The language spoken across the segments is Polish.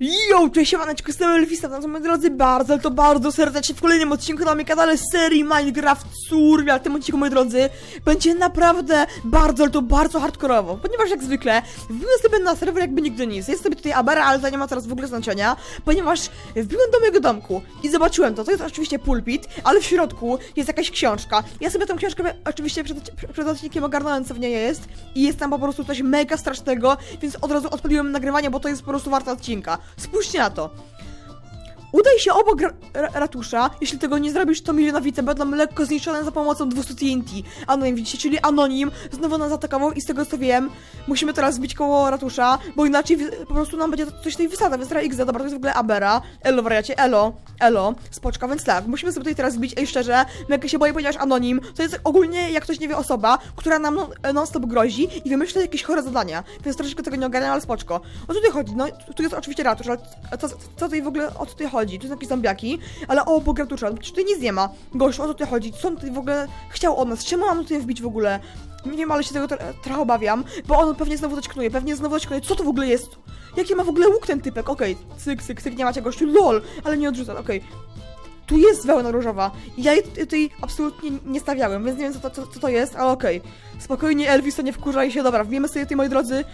Yo, cześć, siemaneczko, jestem Elfista, witam moi drodzy bardzo, to bardzo serdecznie w kolejnym odcinku na moim kanale serii Minecraft Survival. W tym odcinku, moi drodzy, będzie naprawdę bardzo, ale to bardzo hardkorowo, ponieważ jak zwykle wbiłem sobie na serwer jakby nigdy nic. Jest sobie tutaj Abera, ale to nie ma teraz w ogóle znaczenia, ponieważ wbiłem do mojego domku i zobaczyłem to. To jest oczywiście pulpit, ale w środku jest jakaś książka. Ja sobie tą książkę oczywiście przed, przed odcinkiem ogarnąłem, co w niej jest i jest tam po prostu coś mega strasznego, więc od razu odpaliłem nagrywanie, bo to jest po prostu warte odcinka. Spójrzcie na to. Udaj się obok ra ra ratusza. Jeśli tego nie zrobisz, to milionowice będą lekko zniszczone za pomocą 200 TNT. Anonim, widzicie, czyli Anonim znowu nas zaatakował i z tego co wiem, musimy teraz zbić koło ratusza, bo inaczej po prostu nam będzie coś tutaj wysada, więc teraz dobra, to jest w ogóle Abera. Elo, wariacie, elo, elo, spoczka, więc tak, musimy sobie tutaj teraz zbić, ej, szczerze, mega się boję, ponieważ Anonim to jest ogólnie, jak ktoś nie wie, osoba, która nam non- non-stop grozi i wymyśla jakieś chore zadania, więc troszeczkę tego nie ogarniam, ale spoczko. O co tutaj chodzi? No, tu jest oczywiście ratusz, ale co, co tutaj w ogóle, o co tutaj chodzi? Tu są jakieś zombiaki, ale o, ratusza, przecież tutaj nic nie ma. Gościu, o co tutaj chodzi? Co on tutaj w ogóle chciał od nas? Czemu mam tutaj wbić w ogóle? Nie wiem, ale się tego tro- trochę obawiam, bo on pewnie znowu coś knuje, pewnie znowu coś knuje. Co to w ogóle jest? Jaki ma w ogóle łuk ten typek? Okej, cyk, cyk, cyk, nie macie gościu, lol, ale nie odrzucam, okej. Tu jest wełna różowa ja jej tutaj absolutnie nie stawiałem, więc nie wiem co to, co, co to jest, ale okej. Spokojnie, Elvis, to nie wkurzaj się, dobra, wbijemy sobie tutaj, moi drodzy.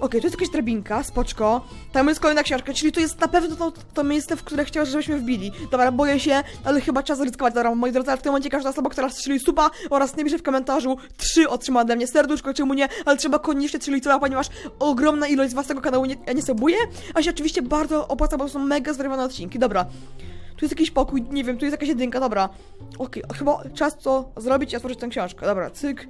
Okej, to jest jakaś drabinka, spoczko. Tam jest kolejna książka, czyli to jest na pewno to, to miejsce, w które chciał, żebyśmy wbili. Dobra, boję się, ale chyba czas ryzykować. Dobra, moi drodzy, ale w tym momencie każda osoba, która strzeli supa oraz napisze w komentarzu trzy otrzyma ode mnie serduszko, czemu nie, ale trzeba koniecznie strzelić supa, ponieważ ogromna ilość z was tego kanału nie, nie subuje, a się oczywiście bardzo opłaca, bo są mega zwerbowane odcinki. Dobra, tu jest jakiś pokój, nie wiem, tu jest jakaś jedynka, dobra. Okej, chyba czas to zrobić i otworzyć tę książkę. Dobra, cyk.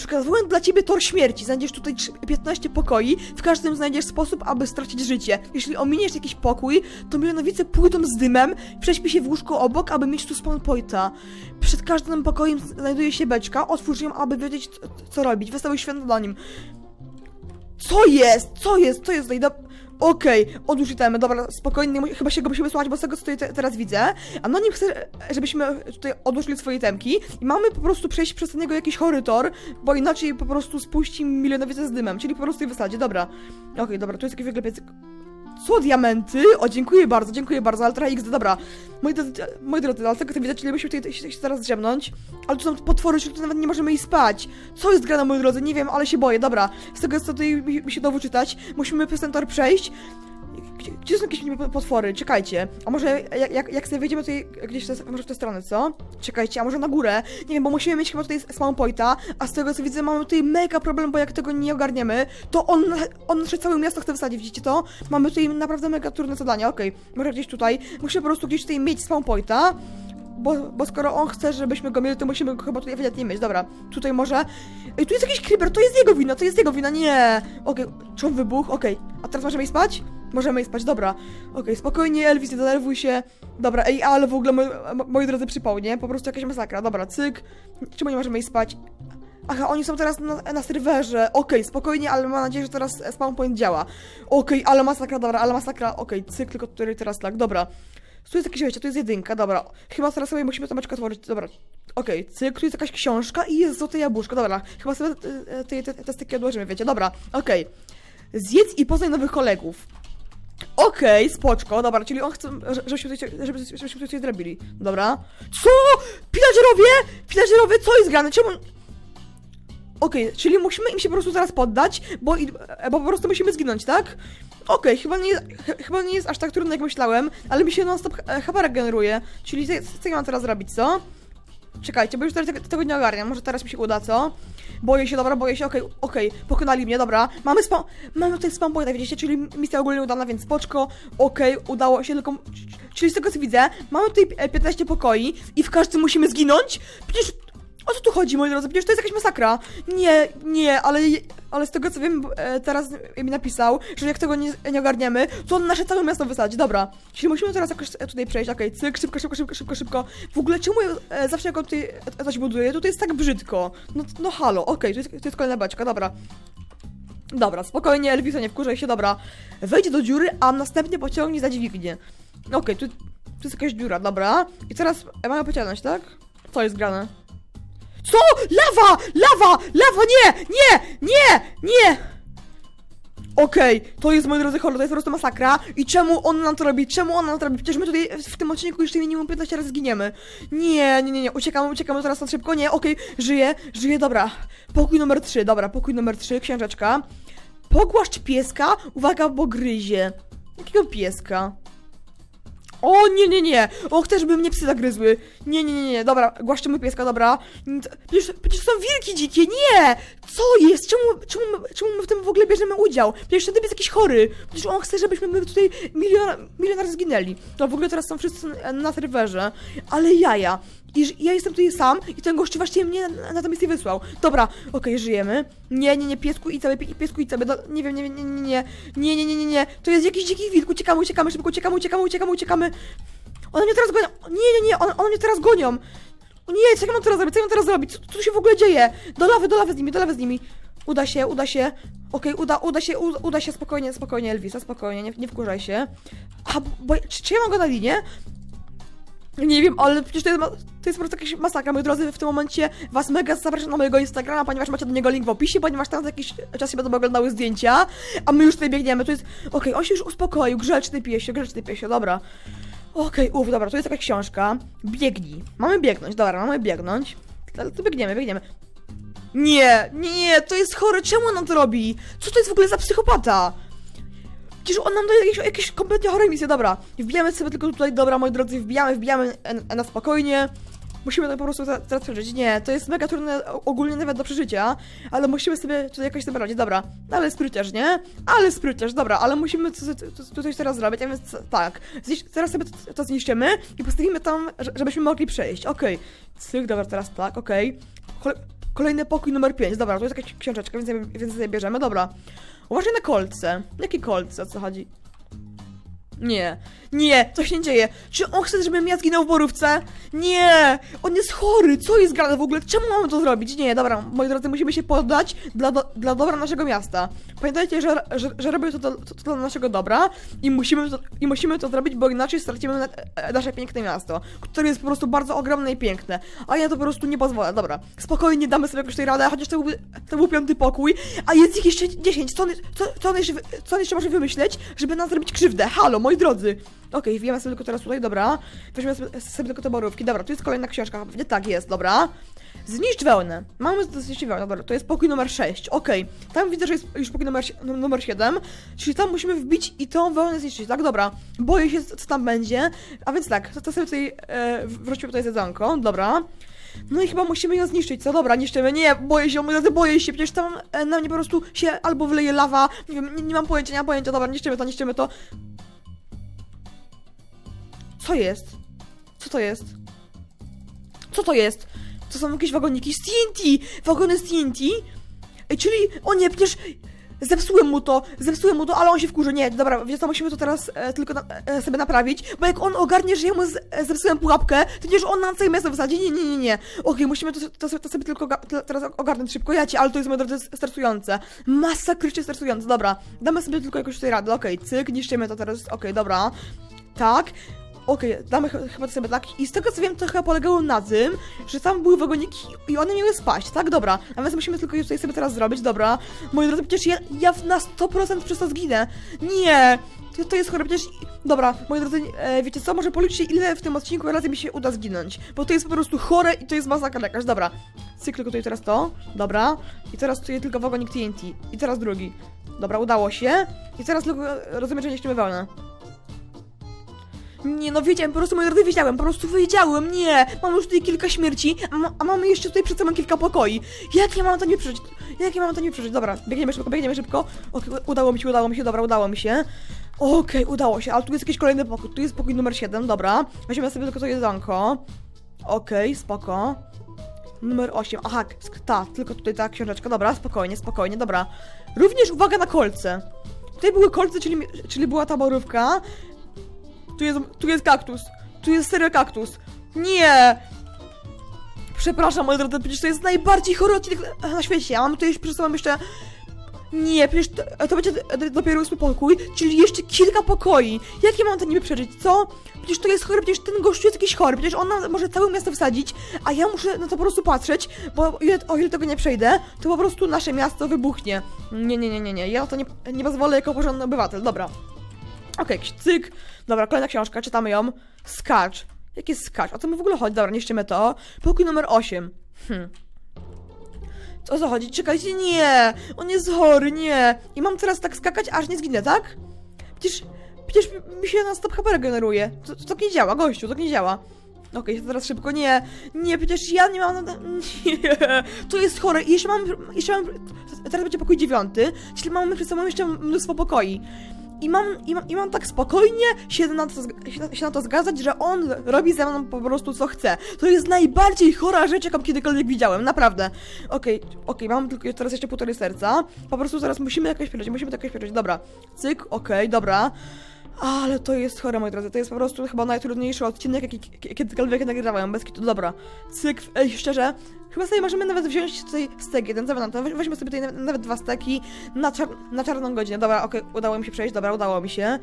Przygotowuję dla ciebie tor śmierci. Znajdziesz tutaj trz- 15 pokoi. W każdym znajdziesz sposób, aby stracić życie. Jeśli ominiesz jakiś pokój, to milionowice pójdą z dymem, prześpi się w łóżku obok, aby mieć tu spawn pointa. Przed każdym pokojem znajduje się beczka. Otwórz ją, aby wiedzieć, co, co robić. Wystawił światło na nim. Co jest? Co jest? Co jest tutaj? Do... Okej, itemy, dobra, spokojnie, chyba się go musimy słuchać, bo z tego co tutaj te, teraz widzę, Anonim chce, żebyśmy tutaj odłożyli swoje temki i mamy po prostu przejść przez niego jakiś chory tor, bo inaczej po prostu spuści milionowice z dymem, czyli po prostu je wysadzie, dobra. Okej, dobra, tu jest jakiś wyglepiec... Co, diamenty? O, dziękuję bardzo, dziękuję bardzo, trochę XD, dobra. Moi drodzy, moi drodzy, ale tego co widzę, czyli musimy tutaj się, teraz drzemnąć, ale tu są potwory, czyli tu nawet nie możemy iść spać. Co jest grane, moi drodzy? Nie wiem, ale się boję, dobra. Z tego co tutaj mi, mi się znowu czytać, musimy przez ten tor przejść. Gdzie, są jakieś potwory? Czekajcie. A może jak, jak, jak sobie wejdziemy tutaj gdzieś te, może w tę stronę, co? Czekajcie, a może na górę? Nie wiem, bo musimy mieć chyba tutaj spawn pointa, a z tego co widzę mamy tutaj mega problem, bo jak tego nie ogarniemy, to on, on nasze całe miasto chce wysadzić, widzicie to? Mamy tutaj naprawdę mega trudne zadanie, okej. Może gdzieś tutaj, musimy po prostu gdzieś tutaj mieć spawn pointa, bo, bo skoro on chce, żebyśmy go mieli, to musimy go chyba tutaj ewidentnie mieć. Dobra, tutaj może. Ej, tu jest jakiś creeper, to jest jego wina, to jest jego wina, nie. Okej, czy on wybuchł? Okej, a teraz możemy iść spać? Możemy iść spać, dobra. Okej, spokojnie, Elvis, nie denerwuj się. Dobra, ej, ale w ogóle, moi, drodzy, przypał, nie? Po prostu jakaś masakra. Dobra, cyk. Czemu nie możemy iść spać? Aha, oni są teraz na, na serwerze. Okej, spokojnie, ale mam nadzieję, że teraz spawn point działa. Okej, ale masakra, dobra, ale masakra. Okej, cyk, tylko który teraz tak, dobra. Tu jest jakieś wejście, tu jest jedynka, dobra. Chyba teraz sobie musimy tomeczkę otworzyć, dobra. Okej, cyk, tu jest jakaś książka i jest złote jabłuszko, dobra. Chyba sobie e, te, te, te styki odłożymy, wiecie, dobra, okej. Zjedz i poznaj nowych kolegów. Okej, spoczko, dobra, czyli on chce, że- żebyśmy tutaj, żeby, żebyśmy coś zrobili. Dobra. Co? Pillagerowie? Pillagerowie, co jest grane? Czemu... Okej, czyli musimy im się po prostu zaraz poddać, bo, bo po prostu musimy zginąć, tak? Okej, chyba, nie, ch- chyba nie jest aż tak trudno, jak myślałem, ale mi się non-stop e, chyba regeneruje. Czyli co, co ja mam teraz zrobić, co? Czekajcie, bo już teraz tego, tego nie ogarniam, może teraz mi się uda, co? Boję się, dobra, boję się, okej, okej, pokonali mnie, dobra. Mamy spam, mamy tutaj spam pointa, widzicie, czyli misja ogólnie udana, więc spoczko, okej, udało się, tylko... Czyli z tego co widzę, mamy tutaj e, 15 pokoi i w każdym musimy zginąć? Przecież... O co tu chodzi, moi drodzy? Przecież to jest jakaś masakra. Nie, nie, ale, ale z tego co wiem, e, teraz mi napisał, że jak tego nie, nie ogarniemy, to on nasze całe miasto wysadzi. Dobra, czyli musimy teraz jakoś e, tutaj przejść. Okej, cyk, szybko, szybko, szybko, szybko, szybko. W ogóle czemu e, zawsze jak on tutaj coś buduje, tutaj jest tak brzydko. No, no halo, okej, to, jest, to jest kolejna beczka, dobra. Dobra, spokojnie, Elvisa, nie wkurzaj się, dobra. Wejdź do dziury, a następnie pociągnij za dźwignię. Okej, tu, tu jest jakaś dziura, dobra. I teraz mamy pociągnąć, tak? Co jest grane? Co? Lawa! Lawa! Lawa! Nie! Nie! Nie! Nie! Okej, to jest, moi drodzy, horror, to jest po prostu masakra. I czemu on nam to robi? Czemu on nam to robi? Przecież my tutaj w tym odcinku jeszcze minimum 15 razy zginiemy. Nie, nie, nie, nie, uciekamy, uciekamy teraz na szybko. Nie, okej, żyję, żyję, dobra. Pokój numer 3, dobra, pokój numer 3, książeczka. Pogłaszcz pieska, uwaga, bo gryzie. Jakiego pieska? O, nie, nie, nie! O, chcę, żeby mnie psy zagryzły. Nie, nie, nie, nie, dobra, głaszczymy pieska, dobra. Przecież, przecież są wilki dzikie, nie! Co jest? Czemu, czemu, czemu my w tym w ogóle bierzemy udział? Przecież ten typ jest jakiś chory. Przecież on chce, żebyśmy my tutaj milion, milion razy zginęli. To w ogóle teraz są wszyscy na serwerze. Ale jaja. I że ja jestem tutaj sam i ten gościu właśnie mnie na, na to miejsce wysłał. Dobra, okej, żyjemy. Nie, nie, nie, piesku i cały, pie- piesku i cały, no, nie wiem, nie nie, nie, nie, nie, nie, nie, nie, nie, to jest jakiś dziki wilk, uciekamy, uciekamy, szybko, uciekamy, uciekamy, uciekamy, uciekamy. One mnie teraz gonią, nie, nie, nie, one, one mnie teraz gonią. Nie, co ja mam teraz zrobić, co ja mam teraz zrobić, co, co tu się w ogóle dzieje? Do lawy, do lawy z nimi, do lawy z nimi. Uda się, uda się. Okej, uda, uda się, uda, uda się, spokojnie, spokojnie, Elvisa, spokojnie, nie, nie wkurzaj się. A, bo, czy, czy ja mam go na linię? Nie wiem, ale przecież to jest, to jest po prostu jakaś masakra, moi drodzy, w tym momencie was mega zapraszam na mojego Instagrama, ponieważ macie do niego link w opisie, ponieważ tam za jakiś czas się będą oglądały zdjęcia, a my już tutaj biegniemy, to jest, okej, on się już uspokoił, grzeczny piesio, grzeczny piesio, dobra. Okej, uff, dobra, to jest jakaś książka, biegnij, mamy biegnąć, dobra, mamy biegnąć, ale to biegniemy, biegniemy. Nie, nie, to jest chore, czemu on to robi? Co to jest w ogóle za psychopata? Przecież on nam daje jakieś, jakieś kompletnie chore misje, dobra. Wbijamy sobie tylko tutaj, dobra, moi drodzy, wbijamy, wbijamy na spokojnie. Musimy to po prostu teraz przeżyć. Nie, to jest mega trudne ogólnie nawet do przeżycia, ale musimy sobie tutaj jakoś sobie radzić, dobra. Ale spryciarz, nie? Ale spryciarz, dobra, ale musimy co- co- co- coś teraz zrobić, a więc tak. Teraz sobie to, zniszczymy i postawimy tam, że- żebyśmy mogli przejść, okej. Cyk, dobra, teraz tak, okej. Kole- Kolejny pokój numer 5, dobra, to jest jakaś książeczka, więc, więc bierzemy, dobra. Uważaj na kolce. Jakie kolce, o co chodzi? Nie, nie, coś się dzieje. Czy on chce, żebym ja zginął w borówce? Nie, on jest chory, co jest grane w ogóle? Czemu mamy to zrobić? Nie, dobra, moi drodzy, musimy się poddać dla, do, dla dobra naszego miasta. Pamiętajcie, że, że, że robię to, to, to, dla naszego dobra i musimy to, i musimy to zrobić, bo inaczej stracimy na, e, nasze piękne miasto, które jest po prostu bardzo ogromne i piękne. A ja to po prostu nie pozwolę, dobra. Spokojnie, damy sobie jakoś tej radę, chociaż to był, to był piąty pokój, a jest ich jeszcze 10. Co co, co, jeszcze, co on jeszcze może wymyśleć, żeby nam zrobić krzywdę? Halo, moi drodzy. Okej, wbijamy sobie tylko teraz tutaj, dobra. Weźmiemy sobie, tylko te borówki. Dobra, tu jest kolejna książka. Nie tak jest, dobra. Zniszcz wełnę. Mamy zniszczyć wełnę, dobra, to jest pokój numer 6, okej. Tam widzę, że jest już pokój numer, numer 7, czyli tam musimy wbić i tą wełnę zniszczyć, tak? Dobra. Boję się, co tam będzie. A więc tak, to, sobie tutaj e, wróćmy tutaj jedzonko, dobra. No i chyba musimy ją zniszczyć, co? Dobra, niszczymy. Nie, boję się, drodzy, boję się, przecież tam e, na mnie po prostu się albo wleje lawa, nie wiem, nie, nie mam pojęcia, nie mam pojęcia, dobra, niszczymy to, niszczymy to. Co jest? Co to jest? Co to jest? To są jakieś wagoniki z TNT! Wagony z TNT? Czyli, o nie, przecież zepsułem mu to, zepsułem mu to, ale on się wkurzy. Nie, dobra, wiesz co, musimy to teraz e, tylko na, e, sobie naprawić, bo jak on ogarnie, że ja mu z, e, zepsułem pułapkę, to nie, że on nam całe miasto wysadzi. Nie, nie, nie, nie. Okej, musimy to, to, to sobie tylko te- teraz ogarnąć szybko. Ja cię, ale to jest, moi drodzy, stresujące. Masakrycznie stresujące, dobra. Damy sobie tylko jakoś tutaj radę, okej, cyk, niszczymy to teraz, okej, dobra. Tak. Okej, damy ch- chyba to sobie tak. I z tego co wiem, to chyba polegało na tym, że tam były wagoniki i one miały spaść, tak? Dobra. A więc musimy tylko je tutaj sobie teraz zrobić, dobra. Moi drodzy, przecież ja, ja na 100% przez to zginę. Nie! To, to jest chore, przecież... Dobra, moi drodzy, e, wiecie co? Może policzcie, ile w tym odcinku razy mi się uda zginąć. Bo to jest po prostu chore i to jest masakra jakaś. Dobra. Cykl tylko tutaj teraz to. Dobra. I teraz tutaj tylko wagonik TNT. I teraz drugi. Dobra, udało się. I teraz tylko e, rozumiem, że nie wełnę. Nie, no wiedziałem, po prostu moi drodzy wiedziałem, po prostu wiedziałem, nie! Mamy już tutaj kilka śmierci, a, a mamy jeszcze tutaj przed sobą kilka pokoi. Jak ja mam to nie przeżyć? Jak ja mam to nie przeżyć? Dobra, biegniemy szybko, biegniemy szybko. Okej, udało mi się, udało mi się, dobra, udało mi się. Okej, udało się, ale tu jest jakiś kolejny pokój, tu jest pokój numer 7, dobra. Weźmiemy sobie tylko to jedzonko. Okej, spoko. Numer 8, aha, ta, tylko tutaj ta książeczka, dobra, spokojnie, spokojnie, dobra. Również uwaga na kolce. Tutaj były kolce, czyli, czyli była ta borówka. Tu jest, tu jest kaktus. Tu jest serio kaktus. Nie! Przepraszam, moi drodzy, przecież to jest najbardziej chory odcinek na świecie. Ja mam tutaj przed sobą jeszcze Nie, przecież to, to będzie dopiero ósmy pokój, czyli jeszcze kilka pokoi. Jak ja mam to niby przeżyć, co? Przecież to jest chory, przecież ten gościu jest jakiś chory, przecież on może całe miasto wsadzić, a ja muszę na to po prostu patrzeć, bo ile, o ile tego nie przejdę, to po prostu nasze miasto wybuchnie. Nie, nie, nie, nie, nie, ja to nie, nie pozwolę jako porządny obywatel, dobra. Okej, jakiś cyk. Dobra, kolejna książka, czytamy ją. Skacz. Jaki skacz? O co mu w ogóle chodzi? Dobra, niszczymy to. Pokój numer 8. Hmm. Co o co chodzi? Czekajcie, nie! On jest chory, nie! I mam teraz tak skakać, aż nie zginę, tak? Przecież, przecież mi się na stop HP regeneruje. To, to tak nie działa, gościu, to tak nie działa. Okej, to teraz szybko, nie, nie, przecież ja nie mam, nie, to jest chore i jeszcze mam, jeszcze mam, teraz będzie pokój dziewiąty, czyli mamy przed sobą jeszcze mnóstwo pokoi. I mam, i mam, I mam tak spokojnie się na, to, się, na- to zgadzać, że on robi ze mną po prostu co chce. To jest najbardziej chora rzecz, jaką kiedykolwiek widziałem, naprawdę. Okej, okej, mam tylko teraz jeszcze półtorej serca. Po prostu zaraz musimy jakoś przeżyć, musimy to jakoś. Dobra, cyk, okej, dobra. Ale to jest chore, moi drodzy. To jest po prostu chyba najtrudniejszy odcinek, jaki kiedykolwiek nagrywałem. Bez kitu, dobra. Cyk, ej, szczerze, chyba sobie możemy nawet wziąć tutaj stek jeden, na to? Weź- Weźmy sobie tutaj nawet- dwa steki na, czar na czarną godzinę. Dobra, okej, udało mi się przejść, dobra, udało mi się.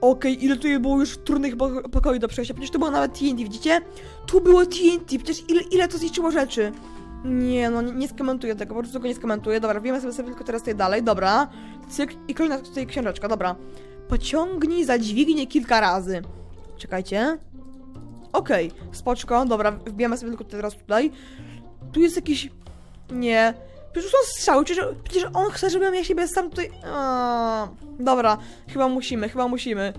Okej, ile tutaj było już trudnych po pokoi do przejścia? Przecież to było nawet TNT, widzicie? Tu było TNT, przecież ile, ile to zniszczyło rzeczy? Nie, no nie, nie skomentuję tego, po prostu tego nie skomentuję. Dobra, wiemy sobie, sobie tylko teraz tutaj dalej, dobra. Cyk i kolejna tutaj książeczka, dobra. Pociągnij za dźwignię kilka razy. Czekajcie. Okej, spoczko, dobra, wbijamy sobie tylko teraz tutaj. Tu jest jakiś... Nie. Przecież są strzały, przecież, przecież on chce, żebym ja siebie sam tutaj... Dobra, chyba musimy, chyba musimy.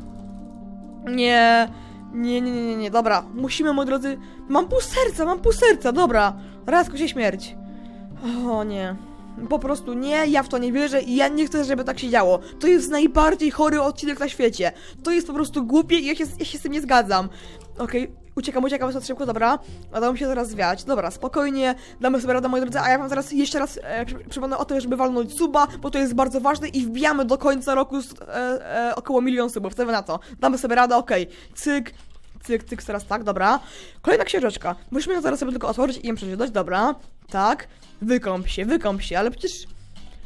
Nie. Nie, nie, nie, nie, dobra. Musimy, moi drodzy... Mam pół serca, mam pół serca, dobra. Razko się śmierć. O nie. Po prostu nie, ja w to nie wierzę i ja nie chcę, żeby tak się działo. To jest najbardziej chory odcinek na świecie. To jest po prostu głupie i ja się, ja się z tym nie zgadzam. Okej, uciekam, uciekam stąd szybko, dobra. Udało mi się teraz zwiać. Dobra, spokojnie, damy sobie radę, moi drodzy, a ja wam zaraz jeszcze raz e, przy- przypomnę o tym, żeby walnąć suba, bo to jest bardzo ważne i wbijamy do końca roku e, e, około milion subów, wy na to? Damy sobie radę, okej. Cyk, cyk, cyk, teraz tak, dobra. Kolejna książeczka. Musimy ją zaraz sobie tylko otworzyć i ją przeczytać, dobra. Tak. Wykąp się, wykąp się, ale przecież...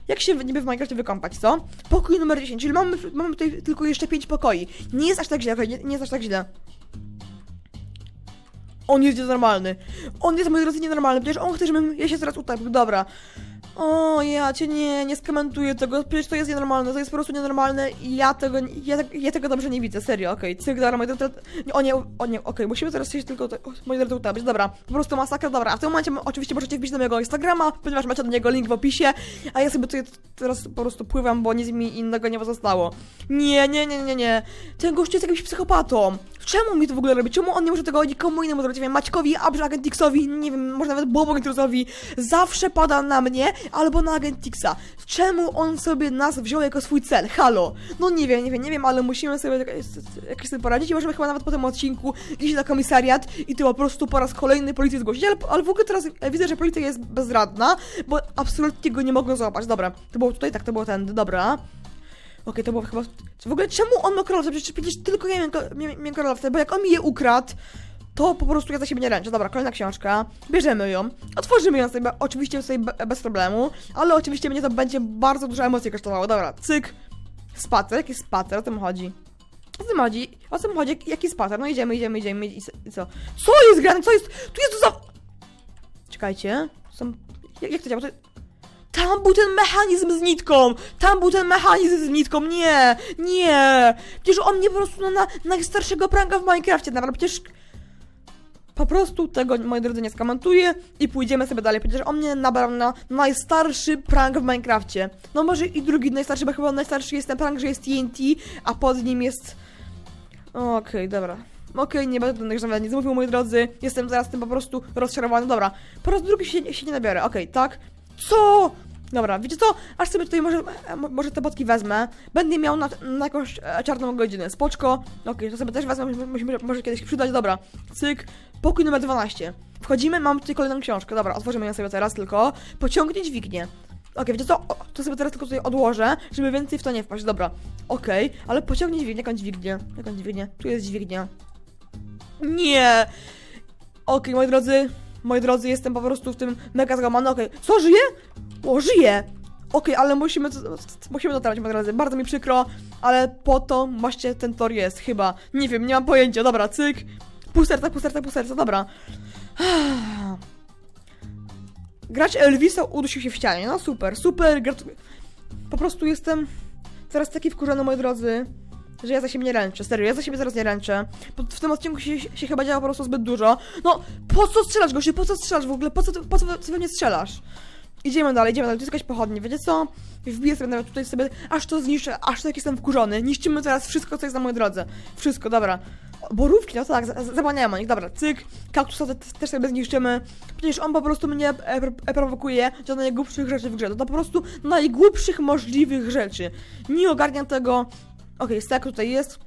Jak się niby w Minecrafcie wykąpać, co? Pokój numer 10, czyli mamy, mamy tutaj tylko jeszcze 5 pokoi. Nie jest aż tak źle, nie, nie jest aż tak źle. On jest nienormalny. On jest, moi drodzy, nienormalny. Przecież on chce, żebym ja się teraz utapił. Dobra. O, ja cię nie, nie skomentuję tego. Przecież to jest nienormalne. To jest po prostu nienormalne i ja tego, ja, ja tego dobrze nie widzę. Serio, okej. Cyk, dobra, moi drodzy. nie, O nie, o nie, okej. Musimy teraz się tylko, o, moi drodzy, utapić. Dobra. Po prostu masakra. Dobra, a w tym momencie oczywiście możecie wbić na mojego Instagrama, ponieważ macie do niego link w opisie. A ja sobie tutaj teraz po prostu pływam, bo nic mi innego nie pozostało. Nie, nie, nie, nie, nie. Ten gość jest jakimś psychopatą. Czemu mi to w ogóle robi? Czemu on nie może tego nikomu innemu zrobić? Nie wiem, Maćkowi, Agentixowi, nie wiem, może nawet Bobo Agentixowi. Zawsze pada na mnie albo na Agentixa. Czemu on sobie nas wziął jako swój cel? Halo. No nie wiem, nie wiem, nie wiem, ale musimy sobie jakoś, jakoś sobie poradzić i możemy chyba nawet po tym odcinku iść na komisariat i tu po prostu po raz kolejny policję zgłosić. Ale, ale w ogóle teraz e, widzę, że policja jest bezradna, bo absolutnie go nie mogą złapać. Dobra, to było tutaj, tak, to było tędy, dobra. Okej, to było chyba... W ogóle czemu on ma królowce? Przecież, przecież tylko ja miałem, ko- mia- miałem królowce, bo jak on mi je ukradł, to po prostu ja za siebie nie ręczę. Dobra, kolejna książka. Bierzemy ją. Otworzymy ją sobie, oczywiście sobie be- bez problemu, ale oczywiście mnie to będzie bardzo dużo emocji kosztowało. Dobra, cyk. Spacer, jaki spacer? O tym chodzi. O tym chodzi? O mi chodzi? Jaki spacer? No idziemy, idziemy, idziemy i co? Co jest grane? Co jest? Tu jest to za... Czekajcie. Są... Jak, jak to działa? To... Tam był ten mechanizm z nitką! Tam był ten mechanizm z nitką! Nie! Nie! Przecież on mnie po prostu na, na najstarszego pranka w Minecrafcie nabrał. Przecież... Po prostu tego, moi drodzy, nie skomentuję i pójdziemy sobie dalej. Przecież on mnie nabrał na najstarszy prank w Minecrafcie. No może i drugi najstarszy, bo chyba najstarszy jest ten prank, że jest TNT, a pod nim jest... Okej, dobra. Okej, nie będę tych nawet nic mówił, moi drodzy. Jestem zaraz tym po prostu rozczarowany. Dobra, po raz drugi się, się nie nabiorę. Okej, tak. Co? Dobra, wiecie co? Aż sobie tutaj może, mo- może te botki wezmę. Będę miał na, na jakąś e, czarną godzinę. Spoczko. Okej, to sobie też wezmę, może, może, kiedyś przydać. Dobra, cyk. Pokój numer 12. Wchodzimy, mam tutaj kolejną książkę. Dobra, otworzymy ją sobie teraz tylko. Pociągnie dźwignię. Okej, wiecie co? To sobie teraz tylko tutaj odłożę, żeby więcej w to nie wpaść. Dobra, okej, ale pociągnie dźwignię. Jaką dźwignię? Jaką dźwignię? Tu jest dźwignia. Nie! Okej, moi drodzy, moi drodzy, jestem po prostu w tym mega załamany. Okej, co, żyje? O, żyje! Okej, ale musimy musimy to trafić, moi drodzy. Bardzo mi przykro, ale po to właśnie ten tor jest, chyba. Nie wiem, nie mam pojęcia. Dobra, cyk. Pół serca, pół dobra. Gracz Elvisa udusił się w ścianie. No super, super. Po prostu jestem teraz taki wkurzony, moi drodzy, że ja za siebie nie ręczę. Serio, ja za siebie zaraz nie ręczę. Bo w tym odcinku się, się chyba działo po prostu zbyt dużo. No, po co strzelasz, gościu? Po co strzelasz w ogóle? Po co, po co ty we mnie strzelasz? Idziemy dalej, idziemy dalej. To jest jakaś pochodnia, wiecie co? Wbiję sobie nawet tutaj sobie, aż to zniszczę, aż tak jestem wkurzony. Niszczymy teraz wszystko, co jest na mojej drodze. Wszystko, dobra. Borówki, no tak, za- za- zapomniałem o nich, dobra, cyk. Kaktusa te, też sobie zniszczymy. Przecież on po prostu mnie e, pro- e, prowokuje do najgłupszych rzeczy w grze. To po prostu najgłupszych możliwych rzeczy. Nie ogarniam tego. Okej, stak tutaj jest.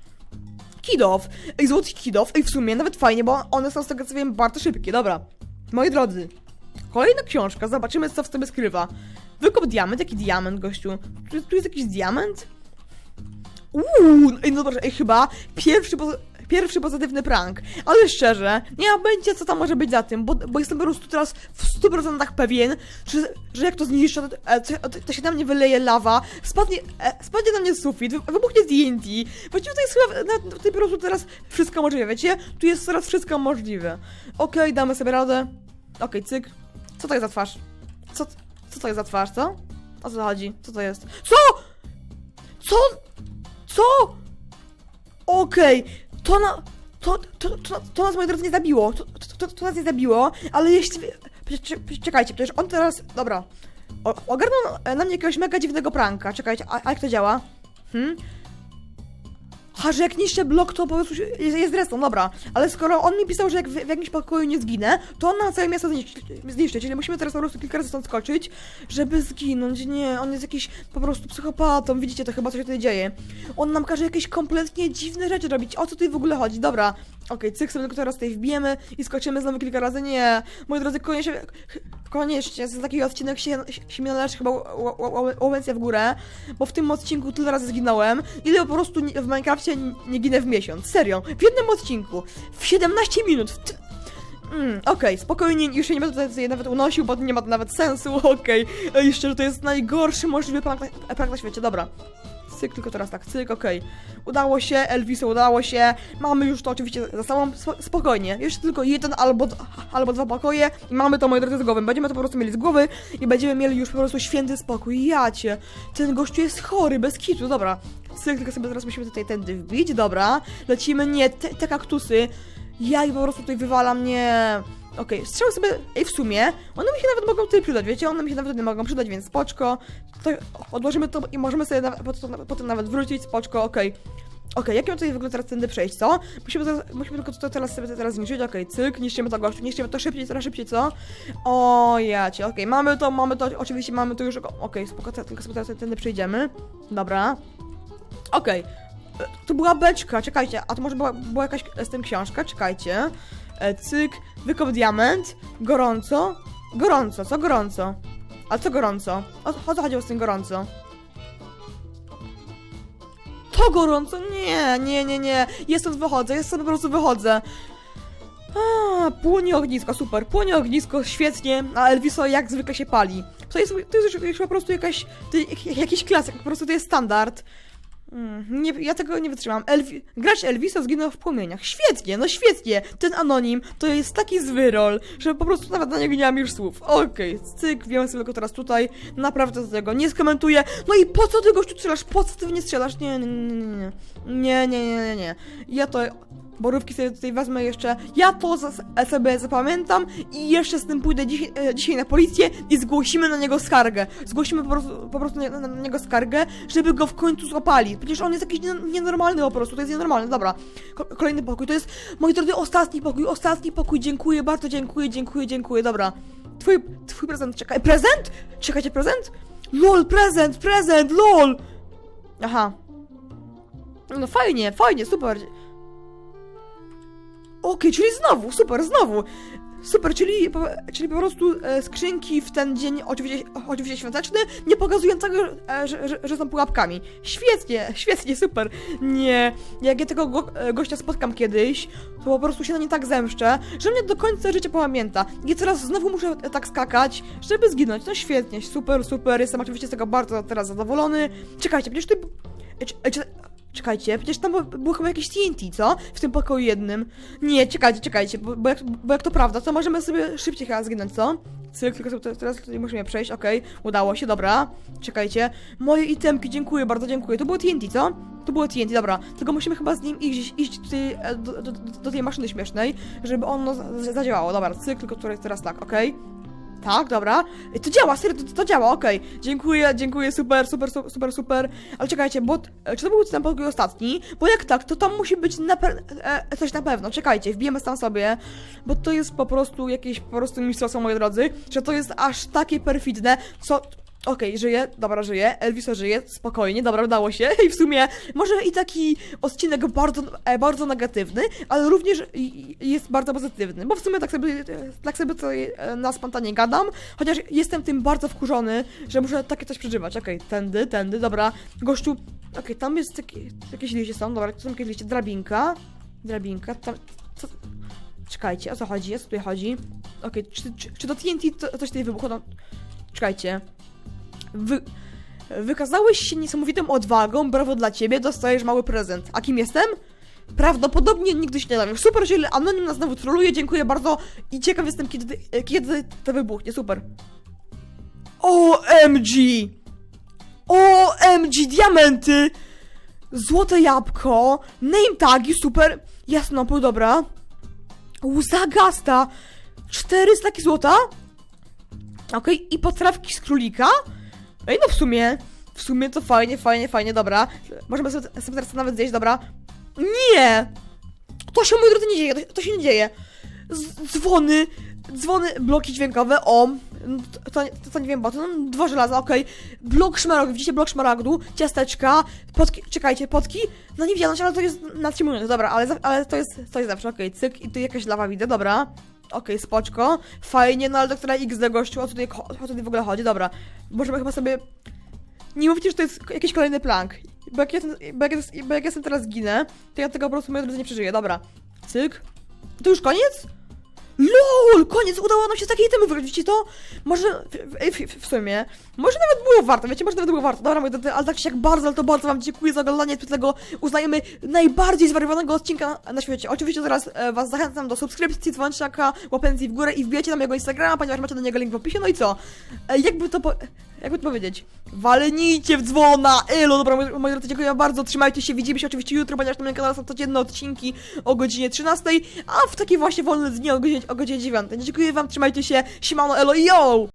Kidow. Ej, złoty kidow. Ej, w sumie nawet fajnie, bo one są z tego co wiem bardzo szybkie. Dobra. Moi drodzy, kolejna książka. Zobaczymy, co w sobie skrywa. Wykop diament. Jaki diament, gościu? Tu, jest jakiś diament? Uuu, ej, no dobrze, ej, chyba pierwszy, pierwszy pozytywny prank. Ale szczerze, nie ma co tam może być za tym, bo, bo jestem po prostu teraz w 100% pewien, że, że jak to zniszczę, to, e, to, to, to się na mnie wyleje lawa, spadnie, e, spadnie na mnie sufit, wy- wybuchnie TNT. Właściwie to jest chyba na, na, po prostu teraz wszystko możliwe, wiecie? Tu jest teraz wszystko możliwe. Okej, damy sobie radę. Okej, cyk. Co to jest za twarz? Co, co to jest za twarz, co? O co chodzi? Co to jest? Co? Co? Co? Okej, to na... To, to, to, to nas, moi drodzy, nie zabiło. To, to, to, to nas nie zabiło, ale jeśli... Cze- Czekajcie, przecież on teraz... Dobra. O, ogarnął na mnie jakiegoś mega dziwnego pranka. Czekajcie, a, a jak to działa? Hmm? A, że jak niszczę blok, to po prostu jest, jest dobra. Ale skoro on mi pisał, że jak w, w jakimś pokoju nie zginę, to on na całe miasto zniszczy, zniszczy. Czyli musimy teraz po prostu kilka razy stąd skoczyć, żeby zginąć. Nie, on jest jakiś po prostu psychopatą. Widzicie, to chyba coś się tutaj dzieje. On nam każe jakieś kompletnie dziwne rzeczy robić. O co tutaj w ogóle chodzi? Dobra. Okej, cyk sobie tylko teraz tutaj wbijemy i skoczymy znowu kilka razy. Nie, moi drodzy, koniecznie, koniecznie, z takiego odcinek się, się mi należy chyba łowęcja w górę, bo w tym odcinku tyle razy zginąłem, ile po prostu w Minecrafcie nie, ginę w miesiąc. Serio, w jednym odcinku, w 17 minut, w Mm, okej, spokojnie, już się nie będę tutaj nawet unosił, bo nie ma to nawet sensu, okej. Okay. Szczerze, to jest najgorszy możliwy prank na, prank na świecie, dobra. Cyk, tylko teraz tak, cyk, okej. Udało się, Elviso udało się, mamy już to oczywiście za sobą, spo- spokojnie. Jeszcze tylko jeden albo, albo dwa pokoje i mamy to, moi drodzy, z głowy. Będziemy to po prostu mieli z głowy i będziemy mieli już po prostu święty spokój. Jacie, ten gościu jest chory, bez kitu, dobra. Cyk, tylko sobie teraz musimy tutaj tędy wbić, dobra. Lecimy, nie, te, te kaktusy. Ja i po prostu tutaj wywalam, nie... Okej, strzały sobie, ej, w sumie, one mi się nawet mogą tutaj przydać, wiecie, one mi się nawet nie mogą przydać, więc spoczko. To odłożymy to i możemy sobie nawet, potem, nawet wrócić, spoczko, okej. Okej, jak ja tutaj w ogóle teraz tędy przejść, co? Musimy, musimy tylko to teraz sobie teraz zniszczyć, okej, cyk, niszczymy to gościu, niszczymy to szybciej, coraz szybciej, co? O, jacie, okej, mamy to, mamy to, oczywiście mamy to już, okej, spoko, te- tylko sobie teraz tędy przejdziemy, dobra. Okej, e, to była beczka, czekajcie, a to może była, była jakaś z tym książka, czekajcie. E, cyk, wykop diament, gorąco, gorąco, co gorąco? A co gorąco? O, o co chodziło z tym gorąco? To gorąco? Nie, nie, nie, nie. Ja stąd wychodzę, ja stąd po prostu wychodzę. A, płonie ognisko, super. Płonie ognisko, świetnie, a Elviso jak zwykle się pali. To jest, to jest po prostu jakaś, to, jak- jakiś klasyk, po prostu to jest standard. Mm, nie, ja tego nie wytrzymam. Elvi gracz Elviso zginął w płomieniach. Świetnie, no świetnie. Ten anonim to jest taki zły rol, że po prostu nawet na niego nie mam już słów. Okej, cyk, wiem sobie teraz tutaj. Naprawdę do tego nie skomentuję. No i po co ty gościu strzelasz? Po co ty nie strzelasz? Nie, nie, nie, nie. Nie, nie, nie, nie, nie. Ja to... Borówki sobie tutaj wezmę jeszcze. Ja to sobie zapamiętam i jeszcze z tym pójdę dzisiaj, e, dzisiaj na policję i zgłosimy na niego skargę. Zgłosimy po prostu, po prostu na, na niego skargę, żeby go w końcu złapali. Przecież on jest jakiś nie- nienormalny po prostu, to jest nienormalny. Dobra, Ko- kolejny pokój. To jest, moi drodzy, ostatni pokój, ostatni pokój. Dziękuję, bardzo dziękuję, dziękuję, dziękuję. Dobra. Twój, twój prezent, czekaj. Prezent? Czekajcie, prezent? LOL, prezent, prezent, LOL! Aha. No fajnie, fajnie, super. Okej, czyli znowu, super, znowu. Super, czyli, po- czyli po prostu e, skrzynki w ten dzień, oczywiście, oczywiście świąteczny, nie pokazują tego, e, że, że, że są pułapkami. Świetnie, świetnie, super. Nie, jak ja tego go, e, gościa spotkam kiedyś, to po prostu się na nie tak zemszczę, że mnie do końca życia pamięta. I teraz znowu muszę tak skakać, żeby zginąć. No świetnie, super, super, jestem oczywiście z tego bardzo teraz zadowolony. Czekajcie, przecież ty... Czekajcie, przecież tam było chyba jakieś TNT, co? W tym pokoju jednym. Nie, czekajcie, czekajcie, bo, bo, jak, bo jak to prawda, to możemy sobie szybciej chyba zginąć, co? Cyk, tylko teraz tutaj musimy przejść, okej, udało się, dobra. Czekajcie. Moje itemki, dziękuję, bardzo dziękuję. To było TNT, co? To było TNT, dobra. Tylko musimy chyba z nim iść, iść tutaj, e, do, do, do, tej maszyny śmiesznej, żeby ono za- za- zadziałało. Dobra, cyk, tylko teraz tak, okej. Tak, dobra. To działa, serio, to, to działa, okej. Dziękuję, dziękuję, super, super, su- super, super. Ale czekajcie, bo e, czy to był ten pokój ostatni? Bo jak tak, to tam musi być na pe- e, coś na pewno. Czekajcie, wbijemy tam sobie, bo to jest po prostu jakieś po prostu mistrzostwo, moi drodzy, że to jest aż takie perfidne, co... Okej, żyje, dobra, żyje, Elviso żyje, spokojnie, dobra, udało się. I w sumie może i taki odcinek bardzo, e, bardzo negatywny, ale również jest bardzo pozytywny, bo w sumie tak sobie, tak sobie tutaj e, na spontanie gadam, chociaż jestem tym bardzo wkurzony, że muszę takie coś przeżywać. Okej, tędy, tędy, dobra, gościu, okej, tam jest taki, jakieś liście są, dobra, tu są jakieś liście, drabinka, drabinka, tam, co, czekajcie, o co chodzi, o co tutaj chodzi? Okej, czy, czy, czy do TNT to, coś tutaj wybuchło? No, czekajcie, Wy, wykazałeś się niesamowitą odwagą, brawo dla ciebie, dostajesz mały prezent. A kim jestem? Prawdopodobnie nigdy się nie dowiem. Super, że Anonim nas znowu troluje, dziękuję bardzo i ciekaw jestem, kiedy, kiedy to wybuchnie, super. OMG! OMG, diamenty! Złote jabłko, name tagi, super, jasnopół, dobra. Łza gasta, 400 taki złota? Okej, i potrawki z królika? Ej, no w sumie, w sumie to fajnie, fajnie, fajnie, dobra. Możemy sobie, sobie teraz nawet zjeść, dobra. Nie! To się, moi drodzy, nie dzieje, to, to się nie dzieje. Z, dzwony, dzwony, bloki dźwiękowe, o, to, to, to nie wiem, bo to no, dwa żelaza, okej. Blok szmaragdu, widzicie, blok szmaragdu, ciasteczka, potki, czekajcie, potki, no nie widziano, ale to jest na 3 minuty, dobra, ale, ale to jest, to jest zawsze, okej, cyk, i tu jakaś lawa widzę, dobra. Okej, spoczko, fajnie, no ale doktora XD gościu, o co tutaj, o tutaj w ogóle chodzi, dobra. Możemy chyba sobie... Nie mówcie, że to jest jakiś kolejny plank. Bo jak, ja, bo, jak, ja- bo jak ja sobie teraz ginę, to ja tego po prostu moi drodzy nie przeżyję. Dobra. Cyk. To już koniec? LOL! Koniec! Udało nam się z takiej temy wygrać, widzicie to? Może... W, w, w, sumie... Może nawet było warto, wiecie? Może nawet było warto. Dobra, moi drodzy, ale tak czy jak bardzo, ale to bardzo wam dziękuję za oglądanie tego uznajemy najbardziej zwariowanego odcinka na świecie. Oczywiście teraz e, was zachęcam do subskrypcji, dzwonczaka, łapencji w górę i wbijecie na mojego Instagrama, ponieważ macie do niego link w opisie. No i co? E, jakby to po... Jakby to powiedzieć? Walnijcie w dzwona! Elo, dobra, moi, moi drodzy, dziękuję bardzo, trzymajcie się, widzimy się oczywiście jutro, ponieważ na moim kanale są codzienne odcinki o godzinie 13, a w takie właśnie wolne dni o godzinie, o godzinie 9. Dziękuję wam, trzymajcie się, siemano, elo, yo!